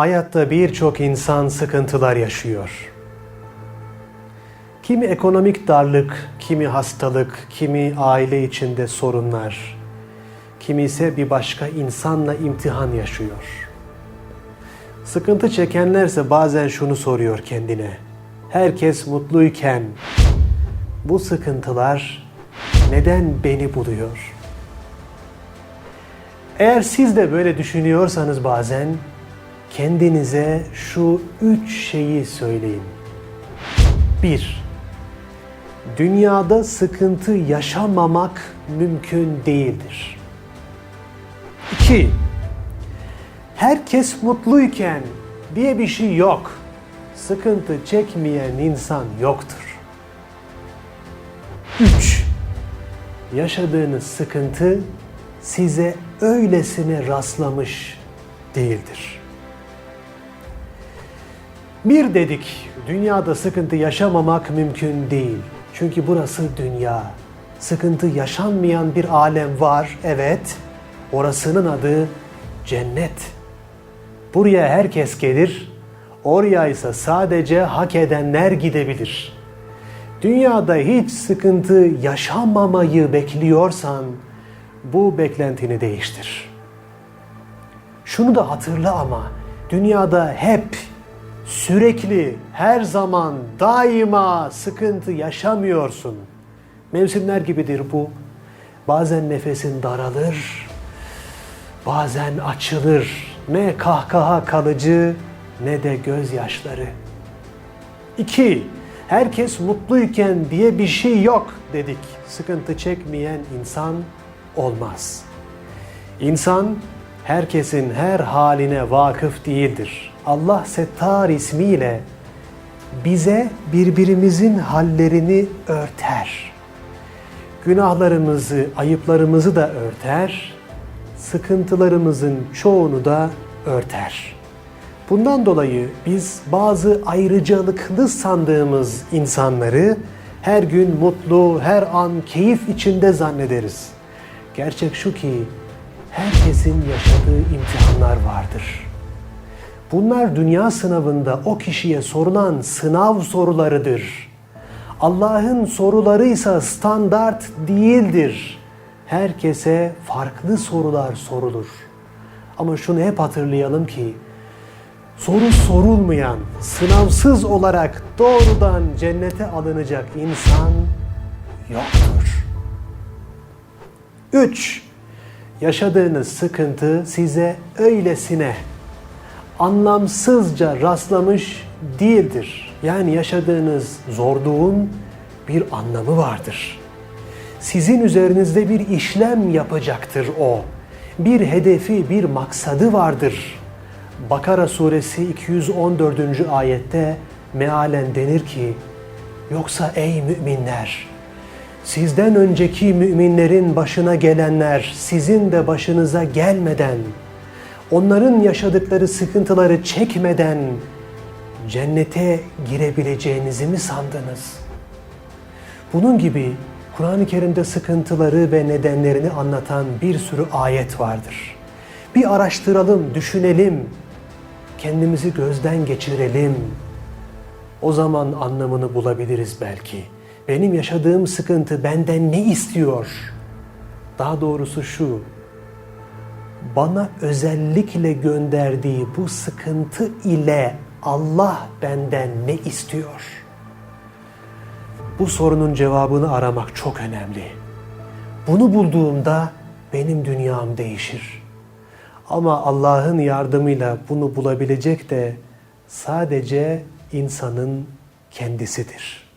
Hayatta birçok insan sıkıntılar yaşıyor. Kimi ekonomik darlık, kimi hastalık, kimi aile içinde sorunlar, kimi ise bir başka insanla imtihan yaşıyor. Sıkıntı çekenlerse bazen şunu soruyor kendine. Herkes mutluyken bu sıkıntılar neden beni buluyor? Eğer siz de böyle düşünüyorsanız bazen kendinize şu üç şeyi söyleyin. 1. Dünyada sıkıntı yaşamamak mümkün değildir. 2. Herkes mutluyken diye bir şey yok. Sıkıntı çekmeyen insan yoktur. 3. Yaşadığınız sıkıntı size öylesine rastlamış değildir. Bir dedik, dünyada sıkıntı yaşamamak mümkün değil. Çünkü burası dünya. Sıkıntı yaşanmayan bir alem var, evet. Orasının adı cennet. Buraya herkes gelir, oraya ise sadece hak edenler gidebilir. Dünyada hiç sıkıntı yaşamamayı bekliyorsan bu beklentini değiştir. Şunu da hatırla ama dünyada hep sürekli her zaman daima sıkıntı yaşamıyorsun. Mevsimler gibidir bu. Bazen nefesin daralır, bazen açılır. Ne kahkaha kalıcı ne de gözyaşları. İki, herkes mutluyken diye bir şey yok dedik. Sıkıntı çekmeyen insan olmaz. İnsan herkesin her haline vakıf değildir. Allah Settar ismiyle bize birbirimizin hallerini örter. Günahlarımızı, ayıplarımızı da örter, sıkıntılarımızın çoğunu da örter. Bundan dolayı biz bazı ayrıcalıklı sandığımız insanları her gün mutlu, her an keyif içinde zannederiz. Gerçek şu ki herkesin yaşadığı imtihanlar vardır. Bunlar dünya sınavında o kişiye sorulan sınav sorularıdır. Allah'ın soruları ise standart değildir. Herkese farklı sorular sorulur. Ama şunu hep hatırlayalım ki soru sorulmayan, sınavsız olarak doğrudan cennete alınacak insan yoktur. 3. Yaşadığınız sıkıntı size öylesine anlamsızca rastlamış değildir. Yani yaşadığınız zorluğun bir anlamı vardır. Sizin üzerinizde bir işlem yapacaktır o. Bir hedefi, bir maksadı vardır. Bakara suresi 214. ayette mealen denir ki, Yoksa ey müminler, sizden önceki müminlerin başına gelenler sizin de başınıza gelmeden, onların yaşadıkları sıkıntıları çekmeden cennete girebileceğinizi mi sandınız? Bunun gibi Kur'an-ı Kerim'de sıkıntıları ve nedenlerini anlatan bir sürü ayet vardır. Bir araştıralım, düşünelim, kendimizi gözden geçirelim. O zaman anlamını bulabiliriz belki. Benim yaşadığım sıkıntı benden ne istiyor? Daha doğrusu şu. Bana özellikle gönderdiği bu sıkıntı ile Allah benden ne istiyor? Bu sorunun cevabını aramak çok önemli. Bunu bulduğumda benim dünyam değişir. Ama Allah'ın yardımıyla bunu bulabilecek de sadece insanın kendisidir.